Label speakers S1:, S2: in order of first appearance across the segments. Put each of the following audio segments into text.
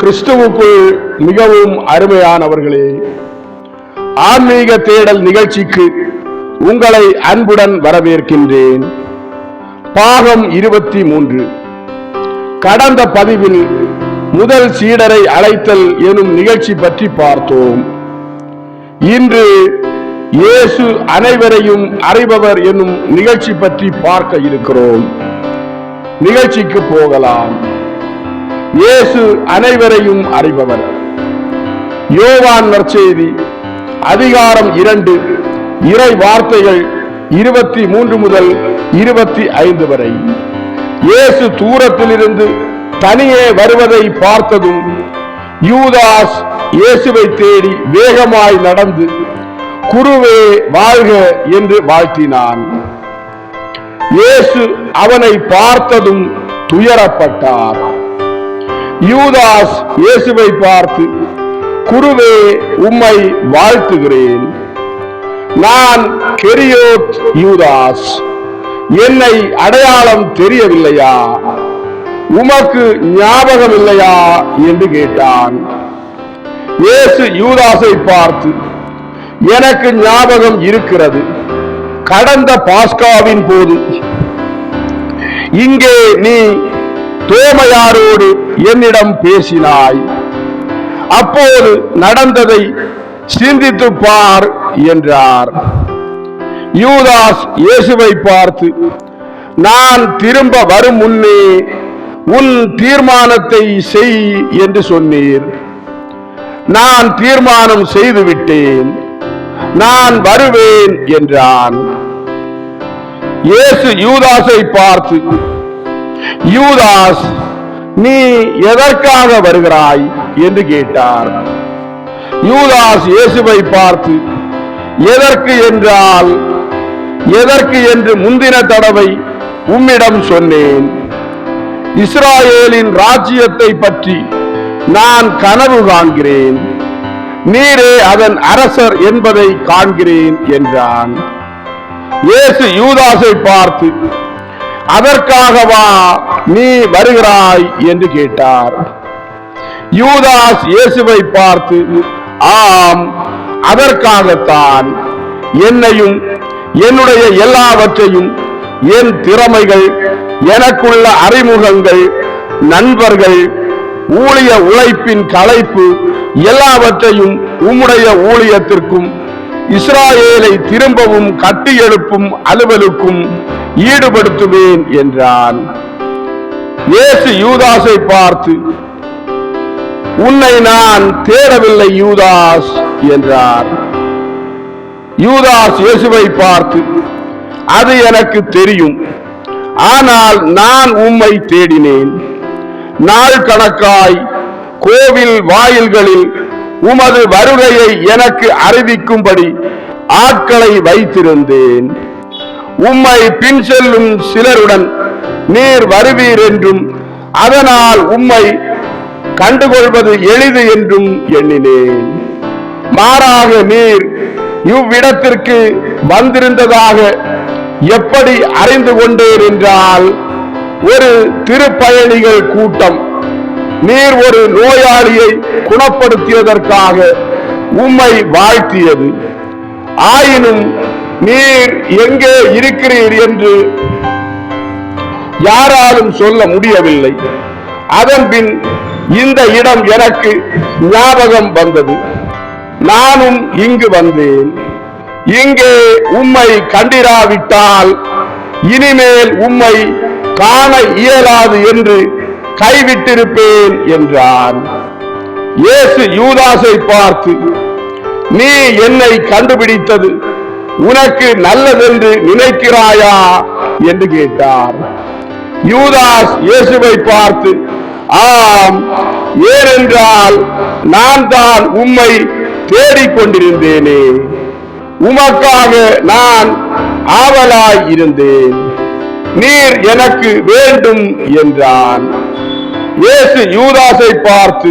S1: கிறிஸ்துவுக்குள் மிகவும் அருமையானவர்களே ஆன்மீக தேடல் நிகழ்ச்சிக்கு உங்களை அன்புடன் வரவேற்கின்றேன். பாகம் இருபத்தி மூன்று. கடந்த பதிவில் முதல் சீடரை அழைத்தல் எனும் நிகழ்ச்சி பற்றி பார்த்தோம். இன்று இயேசு அனைவரையும் அறிபவர் என்னும் நிகழ்ச்சி பற்றி பார்க்க இருக்கிறோம். நிகழ்ச்சிக்கு போகலாம். இயேசு அனைவரையும் அறிபவர். யோவான் நற்செய்தி அதிகாரம் இரண்டு இறை வார்த்தைகள் இருபத்தி மூன்று முதல் இருபத்தி ஐந்து வரை. இயேசு தூரத்திலிருந்து தனியே வருவதை பார்த்ததும் யூதாஸ் இயேசுவை தேடி வேகமாய் நடந்து குருவே வாழ்க என்று வாழ்த்தினான். இயேசு அவனை பார்த்ததும் துயரப்பட்டார். யூதாஸ் இயேசுவை பார்த்து குருவே உம்மை வாழ்த்துகிறேன். நான் கெரியோத் யூதாஸ். என்னை அடையாளம் தெரியவில்லையா? உமக்கு ஞாபகம் இல்லையா என்று கேட்டான். இயேசு யூதாஸை பார்த்து எனக்கு ஞாபகம் இருக்கிறது. கடந்த பாஸ்காவின் போது இங்கே நீ தோமையாரோடு என்னிடம் பேசினாய். அப்போது நடந்ததை சிந்தித்து பார் என்றார். யூதாஸ் இயேசுவை பார்த்து நான் திரும்ப வரும் முன்னே உன் தீர்மானத்தை செய் என்று சொன்னீர். நான் தீர்மானம் செய்து விட்டேன் நான் வருவேன் என்றான். இயேசு யூதாசை பார்த்து யூதாஸ் நீ எதற்காக வருகிறாய் என்று கேட்டார். யூதாஸ் இயேசுவை பார்த்து எதற்கு என்றால் எதற்கு என்று முந்தின தடவை உம்மிடம் சொன்னேன். இஸ்ராயேலின் ராஜ்யத்தை பற்றி நான் கனவு காண்கிறேன். நீரே அதன் அரசர் என்பதை காண்கிறேன் என்றான். இயேசு யூதாஸை பார்த்து அதற்காகவா நீ வருகிறாய் என்று கேட்டார். யூதாஸ் இயேசுவை பார்த்து ஆம் அதற்காகத்தான் என்னையும் என்னுடைய எல்லாவற்றையும் என் திறமைகள் எனக்குள்ள அறிமுகங்கள் நண்பர்கள் ஊழிய உழைப்பின் களைப்பு எல்லாவற்றையும் உம்முடைய ஊழியத்திற்கும் இஸ்ராயேலை திரும்பவும் கட்டி எழுப்பும் அலுவலுக்கும் ஈடுபடுத்துவேன் என்றான். இயேசு யூதாஸை பார்த்து உன்னை நான் தேடவில்லை யூதாஸ் என்றார். யூதாஸ் இயேசுவை பார்த்து அது எனக்கு தெரியும். ஆனால் நான் உம்மை தேடினேன். நாள் கணக்காய் கோவில் வாயில்களில் உமது வருகையை எனக்கு அறிவிக்கும்படி ஆட்களை வைத்திருந்தேன். உம்மை பின் செல்லும் சிலருடன் நீர் வருவீர் என்றும் அதனால் உம்மை கண்டுகொள்வது எளிது என்றும் எண்ணினேன். மாறாக நீர் இவ்விடத்திற்கு வந்திருந்ததாக எப்படி அறிந்து கொண்டேன் என்றால் ஒரு திருப்பயணிகள் கூட்டம். நீர் ஒரு நோயாளியை குணப்படுத்தியதற்காக உம்மை வாழ்த்தியது. ஆயினும் நீர் எங்கே இருக்கிறீர் என்று யாராலும் சொல்ல முடியவில்லை. அதன்பின் இந்த இடம் எனக்கு ஞாபகம் வந்தது. நானும் இங்கு வந்தேன். இங்கே உம்மை கண்டிராவிட்டால் இனிமேல் உம்மை காண இயலாது என்று கைவிட்டிருப்பேன் என்றான். இயேசு யூதாசை பார்த்து நீ என்னை கண்டுபிடித்தது? உனக்கு நல்லதென்று நினைக்கிறாயா என்று கேட்டார். யூதாஸ் இயேசுவை பார்த்து ஆம் ஏனென்றால் நான் தான் உம்மை தேடிக்கொண்டிருந்தேனே. உமக்காக நான் ஆவலாய் இருந்தேன். நீர் எனக்கு வேண்டும் என்றான். இயேசு யூதாஸை பார்த்து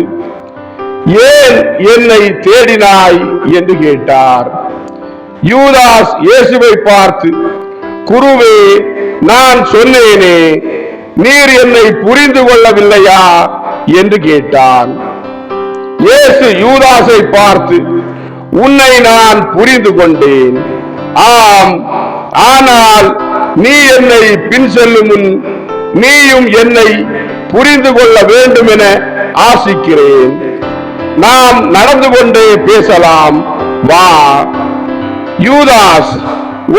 S1: ஏன் என்னை தேடினாய்? என்று கேட்டார். யூதாஸ் இயேசுவை பார்த்து குருவே நான் சொன்னேனே நீர் என்னை புரிந்து கொள்ளவில்லையா? என்று கேட்டான். இயேசு யூதாசை பார்த்து உன்னை நான் புரிந்து கொண்டேன். ஆம் ஆனால் நீ என்னை பின் செல்லும் முன் நீயும் என்னை புரிந்து கொள்ள வேண்டும் என ஆசிக்கிறேன். நாம் நடந்து கொண்டே பேசலாம். வா. யூதாஸ்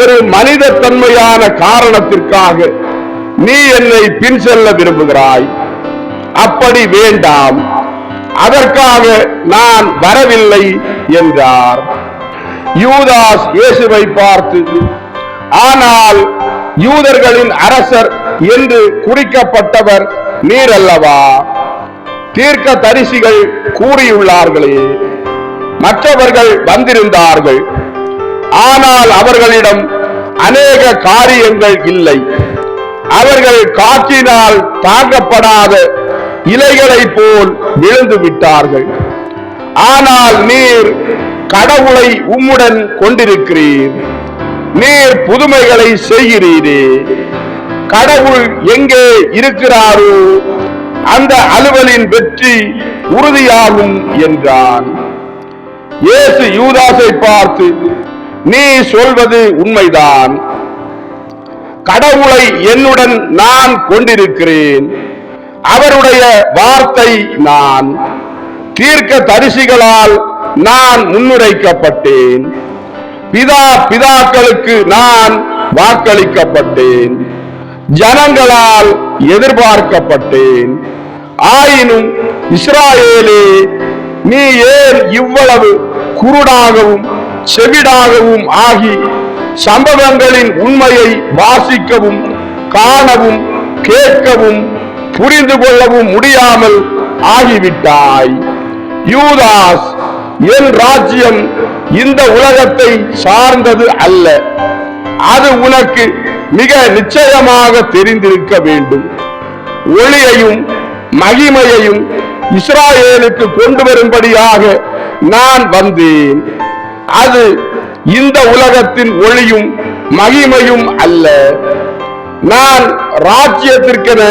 S1: ஒரு மனித தன்மையான காரணத்திற்காக நீ என்னை பின் செல்ல விரும்புகிறாய். அப்படி வேண்டாம். அதற்காக நான் வரவில்லை என்றார். யூதாஸ் இயேசுவை பார்த்து ஆனால் யூதர்களின் அரசர் என்று குறிக்கப்பட்டவர் நீர் அல்லவா தீர்க்க தரிசிகள் கூறியுள்ளார்களே மற்றவர்கள் வந்திருந்தார்கள். ஆனால் அவர்களிடம் அநேக காரியங்கள் இல்லை. அவர்கள் காற்றினால் தாங்கப்படாத இலைகளை போல் விழுந்து விட்டார்கள். ஆனால் நீர் கடவுளை உம்முடன் கொண்டிருக்கிறீர். நீர் புதுமைகளை செய்கிறீரே. கடவுள் எங்கே இருக்கிறாரோ அந்த அலுவலின் வெற்றி உறுதியாகும் என்றான். இயேசு யூதாசை பார்த்து நீ சொல்வது உண்மைதான். கடவுளை என்னுடன் நான் கொண்டிருக்கிறேன். அவருடைய வார்த்தை நான். தீர்க்க தரிசிகளால் நான் முன்னுரைக்கப்பட்டேன். பிதா பிதாக்களுக்கு நான் வாக்களிக்கப்பட்டேன். ஜனங்களால் எதிர்பார்க்கப்பட்டேன். ஆயினும் இஸ்ராயேலே நீ ஏன் இவ்வளவு குருடாகவும் செவிடாகவும் ஆகி சம்பவங்களின் உண்மையை வாசிக்கவும் காணவும் கேட்கவும் புரிந்து கொள்ளவும் முடியாமல் ஆகிவிட்டாய். யூதாஸ் என் ராஜ்யம் இந்த உலகத்தை சார்ந்தது அல்ல. அது உனக்கு மிக நிச்சயமாக தெரிந்திருக்க வேண்டும். ஒளியையும் மகிமையையும் இஸ்ராயேலுக்கு கொண்டு வரும்படியாக நான் வந்தேன். அது இந்த உலகத்தின் ஒளியும் மகிமையும் அல்ல. நான் ராஜ்யத்திற்கென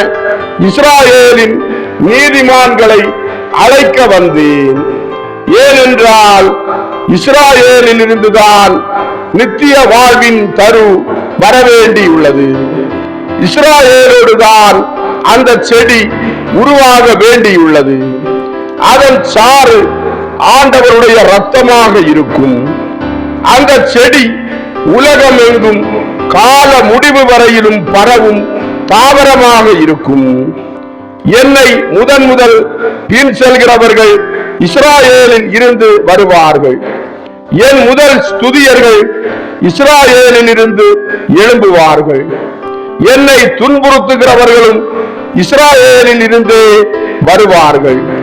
S1: இஸ்ராயேலின் நீதிமான்களை அழைக்க வந்தேன். ஏனென்றால் இஸ்ராயேலில் இருந்துதான் நித்திய வாழ்வின் தரு வரவேண்டியுள்ளது. இஸ்ராயேலோடுதான் அந்த செடி உருவாக வேண்டியுள்ளது. அதன் சாறு ஆண்டவருடைய ரத்தமாக இருக்கும். அந்த செடி உலகமெங்கும் கால முடிவு வரையிலும் பரவும் தாவரமாக இருக்கும். என்னை முதன் முதல் பின் செல்கிறவர்கள் இஸ்ராயேலில் இருந்து வருவார்கள். என் முதல் ஸ்துதியர்கள் இஸ்ராயேலில் இருந்து எழும்புவார்கள். என்னை துன்புறுத்துகிறவர்களும் இஸ்ராயேலில் இருந்து வருவார்கள்.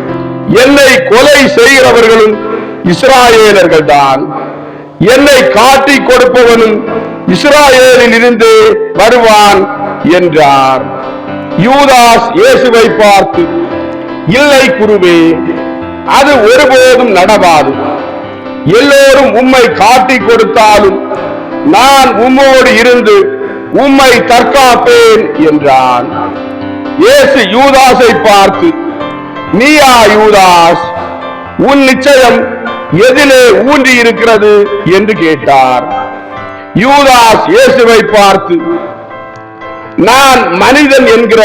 S1: என்னை கொலை செய்கிறவர்களும் இஸ்ராயேலர்கள் தான் என்னை காட்டிக் கொடுப்பவனும் இஸ்ராயேலில் இருந்து வருவான் என்றார். யூதாஸ் இயேசுவை பார்த்து இல்லை குருவே அது ஒருபோதும் நடவாது. எல்லோரும் உம்மை காட்டிக் கொடுத்தாலும் நான் உம்மோடு இருந்து உம்மை தற்காப்பேன் என்றான். இயேசு யூதாஸை பார்த்து நீயா யூதாஸ் உன் நிச்சயம் எதிலே ஊன்றி இருக்கிறது என்று கேட்டார். யூதாஸ் இயேசுவை பார்த்து நான் மனிதன் என்கிற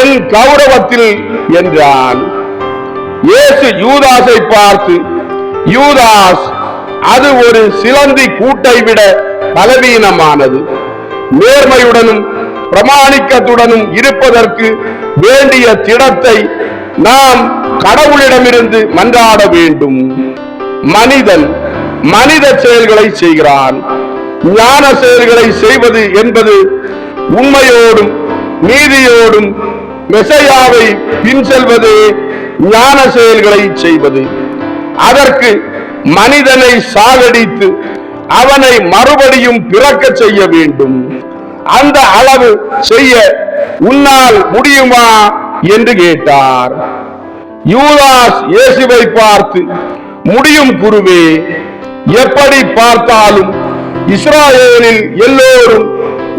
S1: என் கௌரவத்தில் என்றான். இயேசு யூதாஸை பார்த்து யூதாஸ் அது ஒரு சிலந்தி கூட்டை விட பலவீனமானது. நேர்மையுடனும் பிரமாணிக்கத்துடனும் இருப்பதற்கு வேண்டிய திடத்தை நாம் கடவுளிடமிருந்து மன்றாட வேண்டும். மனிதன் மனித செயல்களை செய்கிறான். ஞான செயல்களை செய்வது என்பது உண்மையோடும் நீதியோடும் மெசையாவை பின் செல்வது ஞான செயல்களை செய்வது. அதற்கு மனிதனை சாகடித்து அவனை மறுபடியும் பிறக்க செய்ய வேண்டும். அந்த அளவு செய்ய உன்னால் முடியுமா? என்று கேட்டார். யூதாஸ் இயேசுவை பார்த்து முடியும் குருவே எப்படி பார்த்தாலும் இஸ்ராயேலில் எல்லோரும்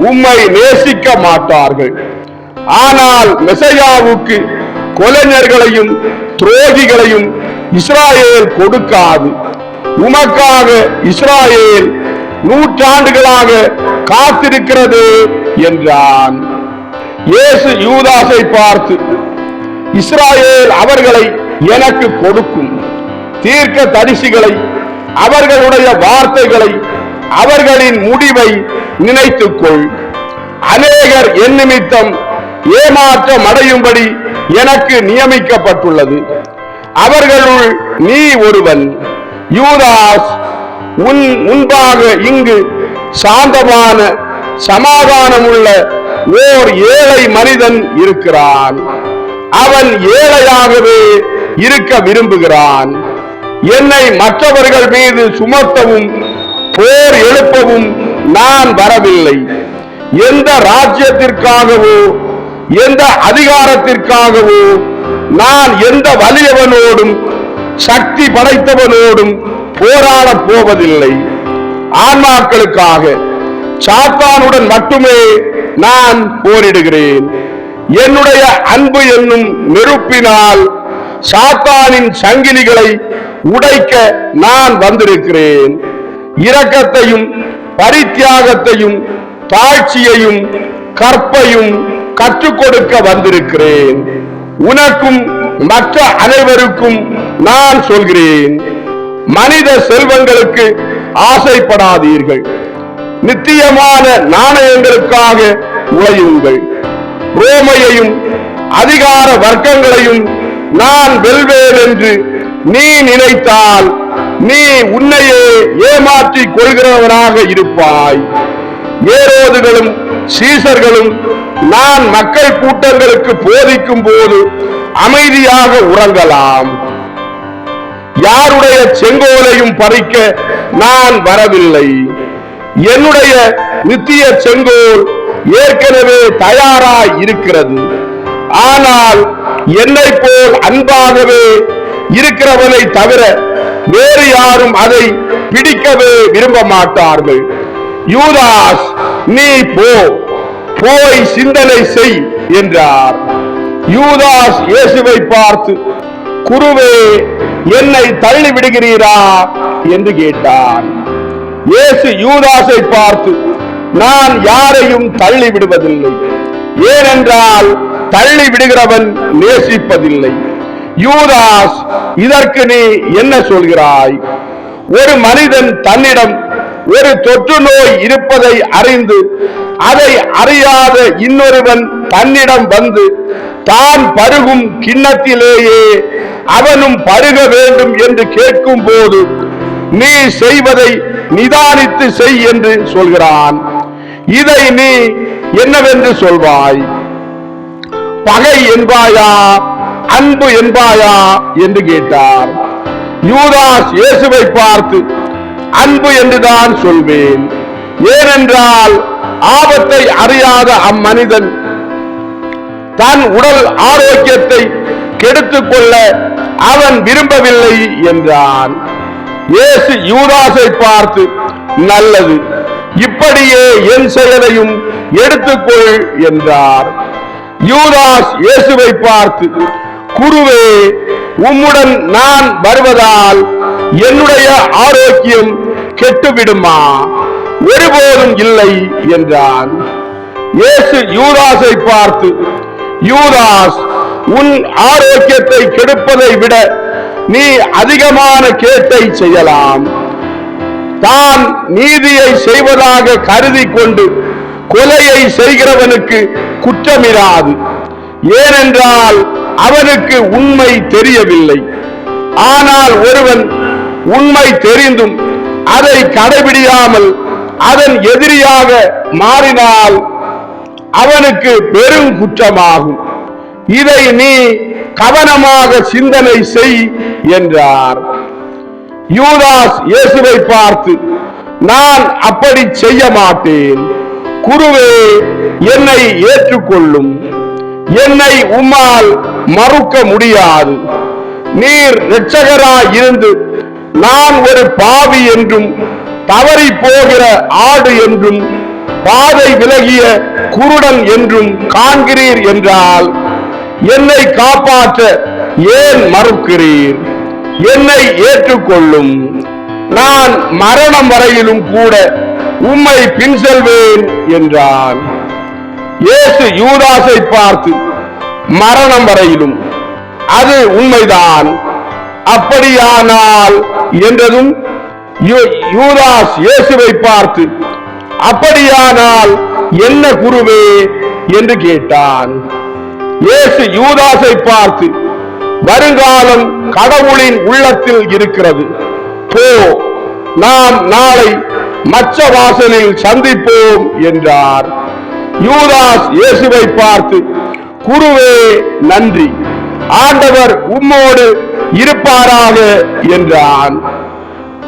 S1: உம்மை நேசிக்க மாட்டார்கள். ஆனால் மெசையாவுக்கு கொலைஞர்களையும் துரோகிகளையும் இஸ்ராயேல் கொடுக்காது. உமக்காக இஸ்ராயேல் நூற்றாண்டுகளாக காத்திருக்கிறது என்றான். இயேசு யூதாசை பார்த்து இஸ்ராயேல் அவர்களை எனக்கு கொடுக்கும். தீர்க்க தரிசிகளை அவர்களுடைய வார்த்தைகளை அவர்களின் முடிவை நினைத்துக்கொள். அநேகர் என் நிமித்தம் ஏமாற்றம் அடையும்படி எனக்கு நியமிக்கப்பட்டுள்ளது. அவர்களுள் நீ ஒருவன். யூதாஸ் உன் முன்பாக இங்கு சாந்தமான சமாதானமுள்ள ஓர் ஏழை மனிதன் இருக்கிறான். அவன் ஏழையாகவே இருக்க விரும்புகிறான். என்னை மற்றவர்கள் மீது சுமத்தவும் போர் எழுப்பவும் நான் வரவில்லை. எந்த ராஜ்யத்திற்காகவோ எந்த அதிகாரத்திற்காகவோ நான் எந்த வலியவனோடும் சக்தி படைத்தவனோடும் போராடப் போவதில்லை. ஆன்மாக்களுக்காக சாத்தானுடன் மட்டுமே நான் போரிடுகிறேன். என்னுடைய அன்பு என்னும் நெருப்பினால் சாத்தானின் சங்கிலிகளை உடைக்க நான் வந்திருக்கிறேன். இரக்கத்தையும் பரித்தியாகத்தையும் தாழ்ச்சியையும் கற்பையும் கற்றுக் கொடுக்க வந்திருக்கிறேன். உனக்கும் மற்ற அனைவருக்கும் நான் சொல்கிறேன். மனித செல்வங்களுக்கு ஆசைப்படாதீர்கள். நித்தியமான நாணயங்களுக்காக உழையுங்கள். ரோமையையும் அதிகார வர்க்கங்களையும் நான் வெல்வேன் என்று நீ நினைத்தால் நீ உன்னையே ஏமாற்றிக் கொள்கிறவனாக இருப்பாய். ஏரோதுகளும் சீசர்களும் நான் மக்கள் கூட்டங்களுக்கு போதிக்கும் போது அமைதியாக உறங்கலாம். யாருடைய செங்கோலையும் பறிக்க நான் வரவில்லை. என்னுடைய நித்திய செங்கோல் ஏற்கனவே தயாராய் இருக்கிறது. ஆனால் என்னை போல் அன்பாகவே இருக்கிறவனை தவிர வேறு யாரும் அதை பிடிக்கவே விரும்ப மாட்டார்கள். யூதாஸ் நீ போ போய் சிந்தனை செய் என்றார். யூதாஸ் இயேசுவை பார்த்து குருவே என்னை தள்ளி விடுகிறீரா என்று கேட்டான். இயேசு யூதாசை பார்த்து நான் யாரையும் தள்ளி விடுவதில்லை ஏனென்றால் தள்ளி விடுகிறவன் நேசிப்பதில்லை. யூதாஸ் இதற்கு நீ என்ன சொல்கிறாய்? ஒரு மனிதன் தன்னிடம் ஒரு தொற்று நோய் இருப்பதை அறிந்து அதை அறியாத இன்னொருவன் தன்னிடம் வந்து தான் பருகும் கிண்ணத்திலேயே அவனும் பருக வேண்டும் என்று கேட்கும் போது நீ செய்வதை நிதானித்து செய் என்று சொல்கிறான். இதை நீ என்னவென்று சொல்வாய்? பகை என்பாயா? அன்பு என்பாயா? என்று கேட்டார். யூதாஸ் இயேசுவை பார்த்து அன்பு என்றுதான் சொல்வேன். ஏனென்றால் ஆபத்தை அறியாத அம்மனிதன் தன் உடல் ஆரோக்கியத்தை கெடுத்துக் கொள்ள அவன் விரும்பவில்லை என்றான். இயேசு யூதாசை பார்த்து நல்லது. இப்படியே என் செயலையும் எடுத்துக்கொள் என்றார். யூதாஸ் இயேசுவை பார்த்து குருவே உம்முடன் நான் வருவதால் என்னுடைய ஆரோக்கியம் கெட்டுவிடுமா? ஒருபோதும் இல்லை என்றான். இயேசு யூதாஸை பார்த்து யூதாஸ் உன் ஆரோக்கியத்தை கெடுப்பதை விட நீ அதிகமான கேட்டை செய்யலாம். தான் நீதியை செய்வதாக கருதி கொண்டு கொலையை செய்கிறவனுக்கு குற்றமிராது. ஏனென்றால் அவனுக்கு உண்மை தெரியவில்லை. ஆனால் ஒருவன் உண்மை தெரிந்தும் அதை கடைபிடியாமல் அதன் எதிரியாக மாறினால் அவனுக்கு பெரும் குற்றமாகும். இதை நீ கவனமாக சிந்தனை செய் என்றார். யூதாஸ் இயேசுவை பார்த்து நான் அப்படி செய்ய மாட்டேன். குருவே என்னை ஏற்றுக்கொள்ளும். என்னை உம்மால் மறுக்க முடியாது. நீர் இரட்சகராய் இருந்து நான் ஒரு பாவி என்றும் தவறி போகிற ஆடு என்றும் பாதை விலகிய குருடன் என்றும் காண்கிறீர் என்றால் என்னை காப்பாற்ற ஏன் மறுக்கிறீர்? என்னை ஏற்றுக்கொள்ளும். நான் மரணம் வரையிலும் கூட உம்மை பின் செல்வேன் என்றான். இயேசு யூதாசை பார்த்து மரணம் வரையிலும் அது உண்மைதான். அப்படியானால் என்றதும் யூதாஸ் இயேசுவை பார்த்து அப்படியானால் என்ன குருவே? என்று கேட்டான். இயேசு யூதாசை பார்த்து வருங்காலம் கடவுளின் உள்ளத்தில் இருக்கிறது. போ நாம் நாளை மச்ச வாசலில் சந்திப்போம் என்றார். யூதாஸ் இயேசுவை பார்த்து குருவே நன்றி. ஆண்டவர் உம்மோடு இருப்பாராக என்றான்.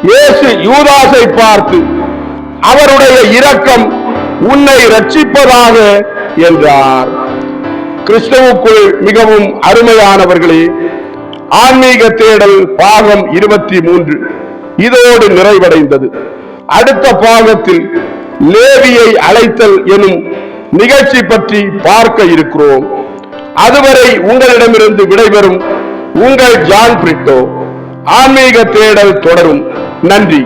S1: இயேசு யூதாசை பார்த்து அவருடைய இரக்கம் உன்னை ரட்சிப்பதாக என்றார். கிறிஸ்தவுக்குள் மிகவும் அருமையானவர்களே ஆன்மீக தேடல் பாகம் இருபத்தி மூன்று இதோடு நிறைவடைந்தது. அடுத்த பாகத்தில் லேவியை அழைத்தல் எனும் நிகழ்ச்சி பற்றி பார்க்க இருக்கிறோம். அதுவரை உங்களிடமிருந்து விடைபெறும் உங்கள் ஜான் பிரிட்டோ. ஆன்மீக தேடல் தொடரும். நன்றி.